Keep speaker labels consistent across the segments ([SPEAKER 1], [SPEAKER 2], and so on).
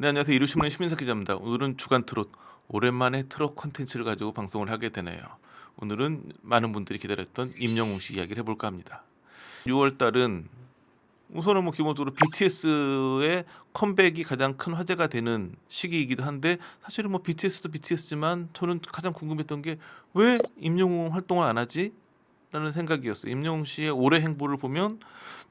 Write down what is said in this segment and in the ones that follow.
[SPEAKER 1] 네 안녕하세요 이루신문의 시민사 기자입니다. 오늘은 주간 트롯 오랜만에 트롯 콘텐츠를 가지고 방송을 하게 되네요. 오늘은 많은 분들이 기다렸던 임영웅 씨 이야기를 해볼까 합니다. 6월 달은 우선은 뭐 기본적으로 BTS의 컴백이 가장 큰 화제가 되는 시기이기도 한데 사실은 뭐 BTS도 BTS지만 저는 가장 궁금했던 게 왜 임영웅 활동을 안 하지? 라는 생각이었어요. 임영웅 씨의 올해 행보를 보면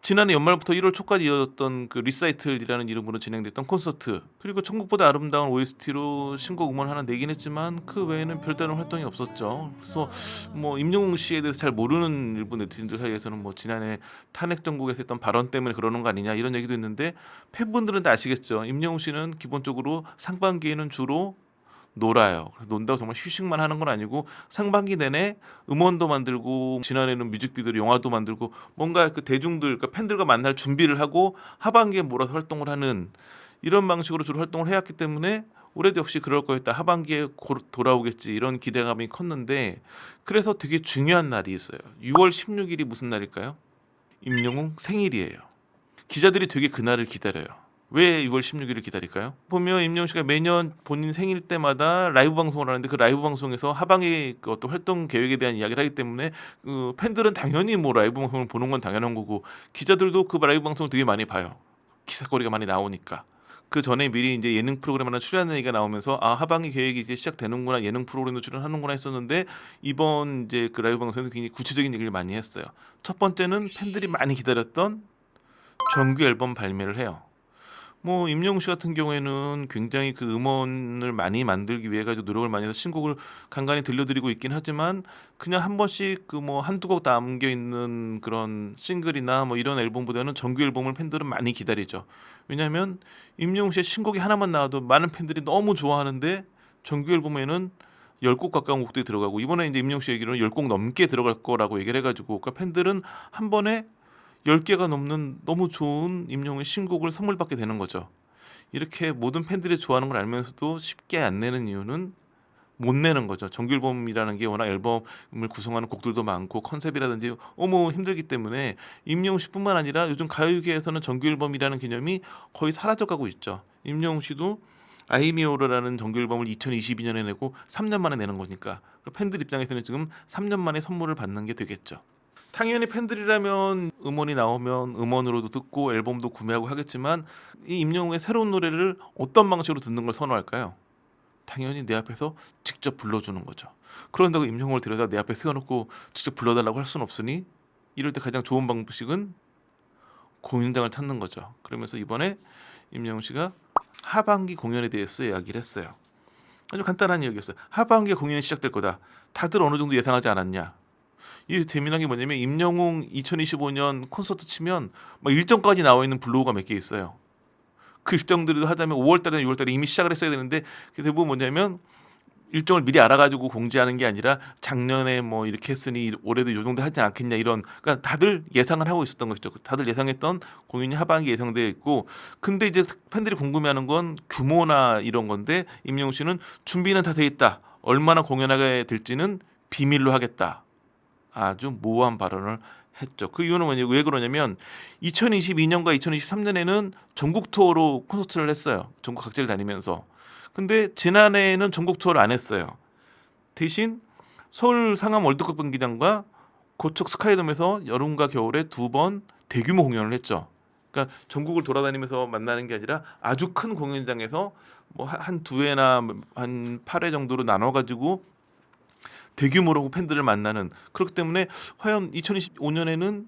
[SPEAKER 1] 지난해 연말부터 1월 초까지 이어졌던 그 리사이틀이라는 이름으로 진행됐던 콘서트 그리고 천국보다 아름다운 OST로 신곡 음원 하나 내긴 했지만 그 외에는 별다른 활동이 없었죠. 그래서 뭐 임영웅 씨에 대해서 잘 모르는 일부 네티즌들 사이에서는 뭐 지난해 탄핵 정국에서 했던 발언 때문에 그러는 거 아니냐 이런 얘기도 있는데 팬분들은 다 아시겠죠. 임영웅 씨는 기본적으로 상반기에는 주로 놀아요. 그래서 논다고 정말 휴식만 하는 건 아니고 상반기 내내 음원도 만들고 지난해는 뮤직비디오 영화도 만들고 뭔가 그 대중들 그러니까 팬들과 만날 준비를 하고 하반기에 몰아서 활동을 하는 이런 방식으로 주로 활동을 해왔기 때문에 올해도 역시 그럴 거였다. 하반기에 고- 돌아오겠지 이런 기대감이 컸는데 그래서 되게 중요한 날이 있어요. 6월 16일이 무슨 날일까요? 임영웅 생일이에요. 기자들이 되게 그날을 기다려요. 왜 6월 16일을 기다릴까요? 보면 임영웅 씨가 매년 본인 생일 때마다 라이브 방송을 하는데 그 라이브 방송에서 하반기 그 어떤 활동 계획에 대한 이야기를 하기 때문에 그 팬들은 당연히 뭐 라이브 방송을 보는 건 당연한 거고 기자들도 그 라이브 방송을 되게 많이 봐요. 기사거리가 많이 나오니까. 그 전에 미리 이제 예능 프로그램 하나 출연하는 얘기가 나오면서 아 하반기 계획이 이제 시작되는구나 예능 프로그램도 출연하는구나 했었는데 이번 이제 그 라이브 방송에서 굉장히 구체적인 얘기를 많이 했어요. 첫 번째는 팬들이 많이 기다렸던 정규 앨범 발매를 해요. 뭐 임영웅 씨 같은 경우에는 굉장히 그 음원을 많이 만들기 위해 가지고 노력을 많이 해서 신곡을 간간히 들려드리고 있긴 하지만 그냥 한 번씩 그 뭐 한두 곡 남겨 있는 그런 싱글이나 뭐 이런 앨범보다는 정규 앨범을 팬들은 많이 기다리죠. 왜냐하면 임영웅 씨의 신곡이 하나만 나와도 많은 팬들이 너무 좋아하는데 정규 앨범에는 10곡 가까운 곡들이 들어가고 이번에 이제 임영웅 씨 얘기로는 10곡 넘게 들어갈 거라고 얘기를 해가지고 그러니까 팬들은 한 번에 10개가 넘는 너무 좋은 임영웅의 신곡을 선물 받게 되는 거죠. 이렇게 모든 팬들이 좋아하는 걸 알면서도 쉽게 안 내는 이유는 못 내는 거죠. 정규 앨범이라는 게 워낙 앨범을 구성하는 곡들도 많고 컨셉이라든지 어머 힘들기 때문에 임영웅 씨뿐만 아니라 요즘 가요계에서는 정규 앨범이라는 개념이 거의 사라져가고 있죠. 임영웅 씨도 아이미오르라는 정규 앨범을 2022년에 내고 3년 만에 내는 거니까 팬들 입장에서는 지금 3년 만에 선물을 받는 게 되겠죠. 당연히 팬들이라면 음원이 나오면 음원으로도 듣고 앨범도 구매하고 하겠지만 이 임영웅의 새로운 노래를 어떤 방식으로 듣는 걸 선호할까요? 당연히 내 앞에서 직접 불러주는 거죠. 그런다고 임영웅을 데려다 내 앞에 세워놓고 직접 불러달라고 할 수는 없으니 이럴 때 가장 좋은 방식은 공연장을 찾는 거죠. 그러면서 이번에 임영웅 씨가 하반기 공연에 대해서 이야기를 했어요. 아주 간단한 이야기였어요. 하반기에 공연이 시작될 거다. 다들 어느 정도 예상하지 않았냐? 이 재미난 게 뭐냐면 임영웅 2025년 콘서트 치면 막 일정까지 나와 있는 블로그가 몇 개 있어요. 그 일정들도 하자면 5월달이나 6월달에 이미 시작을 했어야 되는데 그게 대부분 뭐냐면 일정을 미리 알아가지고 공지하는 게 아니라 작년에 뭐 이렇게 했으니 올해도 요 정도 하지 않겠냐 이런 그러니까 다들 예상을 하고 있었던 것이죠. 다들 예상했던 공연이 하반기 예상되어 있고 근데 이제 팬들이 궁금해하는 건 규모나 이런 건데 임영웅 씨는 준비는 다 돼 있다. 얼마나 공연하게 될지는 비밀로 하겠다. 아주 모호한 발언을 했죠. 그 이유는 뭐냐, 왜 그러냐면 2022년과 2023년에는 전국 투어로 콘서트를 했어요. 전국 각지를 다니면서. 근데 지난해에는 전국 투어를 안 했어요. 대신 서울 상암 월드컵 경기장과 고척 스카이돔에서 여름과 겨울에 두 번 대규모 공연을 했죠. 그러니까 전국을 돌아다니면서 만나는 게 아니라 아주 큰 공연장에서 뭐 한 두 회나 한 8회 정도로 나눠 가지고 대규모로 팬들을 만나는 그렇기 때문에 과연 2025년에는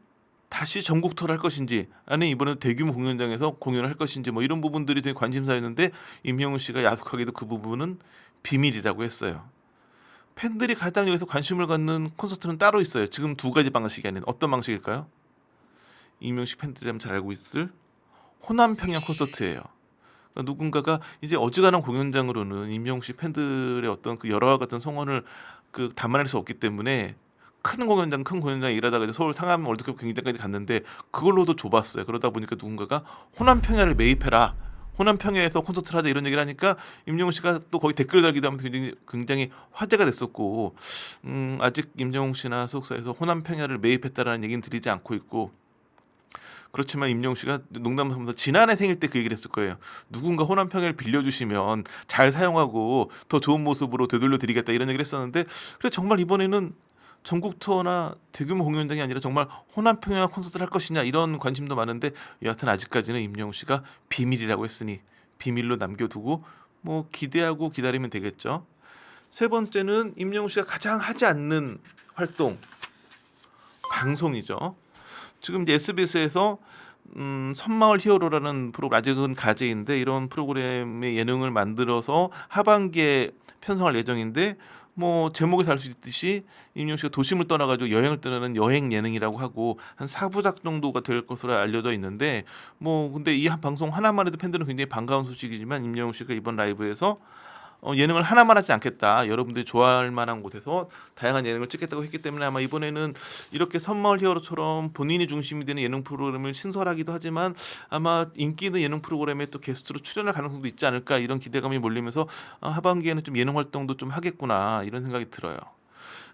[SPEAKER 1] 다시 전국 투어를 할 것인지 아니면 이번에 대규모 공연장에서 공연을 할 것인지 뭐 이런 부분들이 되게 관심사였는데 임영웅 씨가 야속하게도 그 부분은 비밀이라고 했어요. 팬들이 가장 여기서 관심을 갖는 콘서트는 따로 있어요. 지금 두 가지 방식이 아닌 어떤 방식일까요? 임영웅 씨 팬들이라면 잘 알고 있을 호남 평양 콘서트예요. 그러니까 누군가가 이제 어지간한 공연장으로는 임영웅 씨 팬들의 어떤 그 열화와 같은 성원을 그 담아낼 수 없기 때문에 큰 공연장 큰 공연장 일하다가 이제 서울 상암 월드컵 경기장까지 갔는데 그걸로도 좁았어요. 그러다 보니까 누군가가 호남 평야를 매입해라. 호남 평야에서 콘서트를 하자 이런 얘기를 하니까 임영웅 씨가 또 거기 댓글 달기도 하면서 굉장히, 굉장히 화제가 됐었고 음, 아직 임영웅 씨나 소속사에서 호남 평야를 매입했다라는 얘기는 드리지 않고 있고 그렇지만 임영웅 씨가 농담하면서 지난해 생일 때 그 얘기를 했을 거예요. 누군가 호남 평야를 빌려주시면 잘 사용하고 더 좋은 모습으로 되돌려 드리겠다 이런 얘기를 했었는데 그래 정말 이번에는 전국 투어나 대규모 공연장이 아니라 정말 호남 평야 콘서트를 할 것이냐 이런 관심도 많은데 여하튼 아직까지는 임영웅 씨가 비밀이라고 했으니 비밀로 남겨두고 뭐 기대하고 기다리면 되겠죠. 세 번째는 임영웅 씨가 가장 하지 않는 활동 방송이죠. 지금 이제 SBS에서 음, 섬마을 히어로라는 프로그램 아직은 가제인데 이런 프로그램의 예능을 만들어서 하반기에 편성할 예정인데 뭐 제목에서 알 수 있듯이 임영 씨가 도심을 떠나가지고 여행을 떠나는 여행 예능이라고 하고 한 4부작 정도가 될 것으로 알려져 있는데 뭐 근데 이한 방송 하나만 해도 팬들은 굉장히 반가운 소식이지만 임영웅 씨가 이번 라이브에서 어, 예능을 하나만 하지 않겠다. 여러분들이 좋아할 만한 곳에서 다양한 예능을 찍겠다고 했기 때문에 아마 이번에는 이렇게 선마을 히어로처럼 본인이 중심이 되는 예능 프로그램을 신설하기도 하지만 아마 인기 있는 예능 프로그램에 또 게스트로 출연할 가능성도 있지 않을까 이런 기대감이 몰리면서 아, 하반기에는 좀 예능 활동도 좀 하겠구나 이런 생각이 들어요.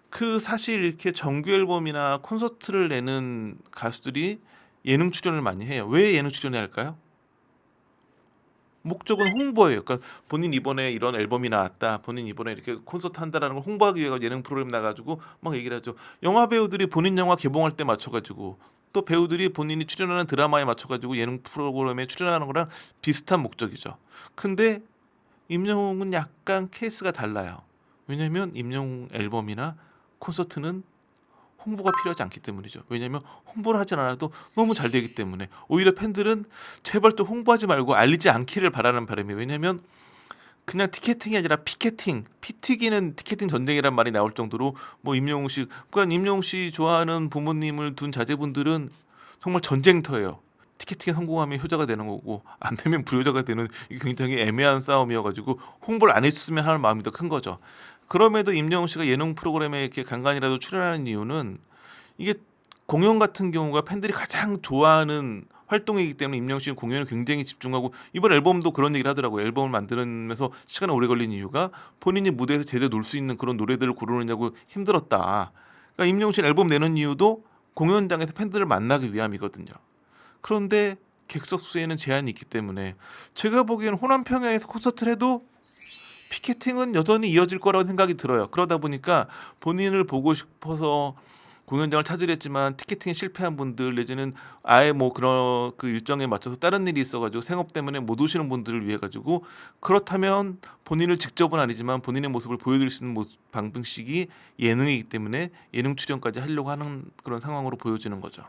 [SPEAKER 1] 그 사실 이렇게 정규 앨범이나 콘서트를 내는 가수들이 예능 출연을 많이 해요. 왜 예능 출연해야 할까요? 목적은 홍보예요. 그러니까 본인 이번에 이런 앨범이 나왔다. 본인 이번에 이렇게 콘서트 한다라는 걸 홍보하기 위해 예능 프로그램 나가지고 막 얘기를 하죠. 영화 배우들이 본인 영화 개봉할 때 맞춰가지고 또 배우들이 본인이 출연하는 드라마에 맞춰가지고 예능 프로그램에 출연하는 거랑 비슷한 목적이죠. 근데 임영웅은 약간 케이스가 달라요. 왜냐하면 임영웅 앨범이나 콘서트는 홍보가 필요하지 않기 때문이죠. 왜냐하면 홍보를 하진 않아도 너무 잘 되기 때문에 오히려 팬들은 제발 또 홍보하지 말고 알리지 않기를 바라는 바람이에요. 왜냐하면 그냥 티켓팅이 아니라 피켓팅, 피 튀기는 티켓팅 전쟁이란 말이 나올 정도로 뭐 임영웅 씨, 그러니까 임영웅 씨 좋아하는 부모님을 둔 자제분들은 정말 전쟁터예요. 티켓팅에 성공하면 효자가 되는 거고 안 되면 불효자가 되는 굉장히 애매한 싸움이어가지고 홍보를 안 했으면 하는 마음이 더 큰 거죠. 그럼에도 임영웅 씨가 예능 프로그램에 이렇게 간간이라도 출연하는 이유는 이게 공연 같은 경우가 팬들이 가장 좋아하는 활동이기 때문에 임영웅 씨는 공연에 굉장히 집중하고 이번 앨범도 그런 얘기를 하더라고요. 앨범을 만들면서 시간이 오래 걸린 이유가 본인이 무대에서 제대로 놀 수 있는 그런 노래들을 고르느냐고 힘들었다. 그러니까 임영웅 씨 앨범 내는 이유도 공연장에서 팬들을 만나기 위함이거든요. 그런데 객석 수에는 제한이 있기 때문에 제가 보기에는 호남 평야에서 콘서트를 해도 피켓팅은 여전히 이어질 거라고 생각이 들어요. 그러다 보니까 본인을 보고 싶어서 공연장을 찾으려 했지만 티켓팅에 실패한 분들 내지는 아예 뭐 그런 그 일정에 맞춰서 다른 일이 있어가지고 생업 때문에 못 오시는 분들을 위해 가지고 그렇다면 본인을 직접은 아니지만 본인의 모습을 보여드릴 수 있는 모습, 방식이 예능이기 때문에 예능 출연까지 하려고 하는 그런 상황으로 보여지는 거죠.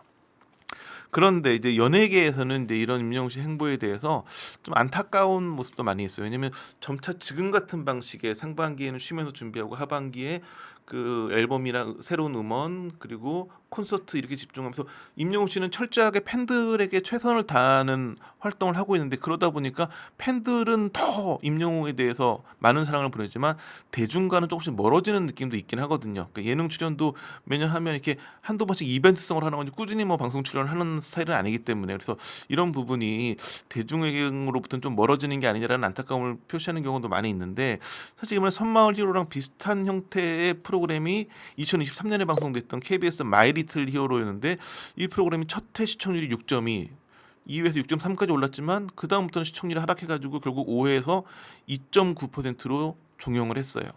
[SPEAKER 1] 그런데 이제 연예계에서는 이제 이런 임영웅 씨 행보에 대해서 좀 안타까운 모습도 많이 있어요. 왜냐면 점차 지금 같은 방식의 상반기에는 쉬면서 준비하고 하반기에 그 앨범이랑 새로운 음원 그리고 콘서트 이렇게 집중하면서 임영웅 씨는 철저하게 팬들에게 최선을 다하는 활동을 하고 있는데 그러다 보니까 팬들은 더 임영웅에 대해서 많은 사랑을 보내지만 대중과는 조금씩 멀어지는 느낌도 있긴 하거든요. 그러니까 예능 출연도 매년 하면 이렇게 한두 번씩 이벤트성을 하는 건지 꾸준히 뭐 방송 출연을 하는 스타일은 아니기 때문에 그래서 이런 부분이 대중에게로부터는 좀 멀어지는 게 아니냐라는 안타까움을 표시하는 경우도 많이 있는데 사실 이번에 선마을 히어로랑 비슷한 형태의 프로 그램이 2023년에 방송됐던 KBS 마이 리틀 히어로였는데 이 프로그램이 첫회 시청률이 6.2 2회에서 6.3까지 올랐지만 그 다음부터는 시청률이 하락해가지고 결국 5회에서 2.9%로 종영을 했어요.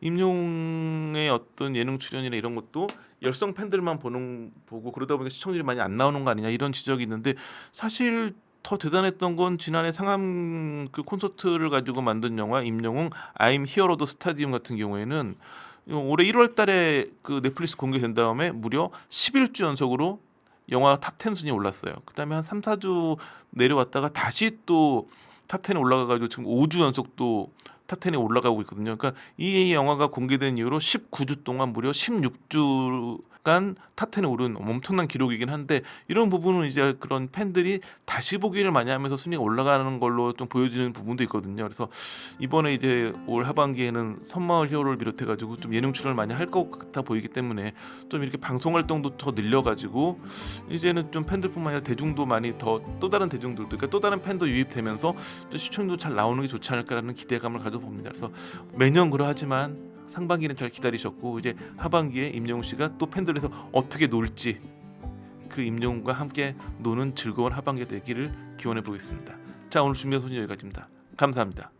[SPEAKER 1] 임용의 어떤 예능 출연이나 이런 것도 열성 팬들만 보는 보고 그러다 보니까 시청률이 많이 안 나오는 거 아니냐 이런 지적이 있는데 사실 더 대단했던 건 지난해 상암 그 콘서트를 가지고 만든 영화 임영웅 아임 히어로 더 스타디움 같은 경우에는 올해 1월달에 그 넷플릭스 공개된 다음에 무려 11주 연속으로 영화 탑10 순위에 올랐어요. 그다음에 한 3, 4주 내려왔다가 다시 또 탑 10에 올라가가지고 지금 5주 연속 또 탑 10에 올라가고 있거든요. 그러니까 이 영화가 공개된 이후로 19주 동안 무려 16주 간탑 10에 오른 엄청난 기록이긴 한데 이런 부분은 이제 그런 팬들이 다시 보기를 많이 하면서 순위가 올라가는 걸로 좀 보여지는 부분도 있거든요. 그래서 이번에 이제 올 하반기에는 선마을 히어로를 비롯해 가지고 좀 예능 출연을 많이 할 것 같아 보이기 때문에 좀 이렇게 방송 활동도 더 늘려 가지고 이제는 좀 팬들뿐만 아니라 대중도 많이 더 또 다른 대중들도 그러니까 또 다른 팬도 유입되면서 또 시청률도 잘 나오는 게 좋지 않을까라는 기대감을 가져봅니다. 그래서 매년 그러하지만 상반기는 잘 기다리셨고 이제 하반기에 임영웅 씨가 또 팬들에서 어떻게 놀지 그 임영웅과 함께 노는 즐거운 하반기 되기를 기원해 보겠습니다. 자 오늘 준비한 소식 여기까지입니다. 감사합니다.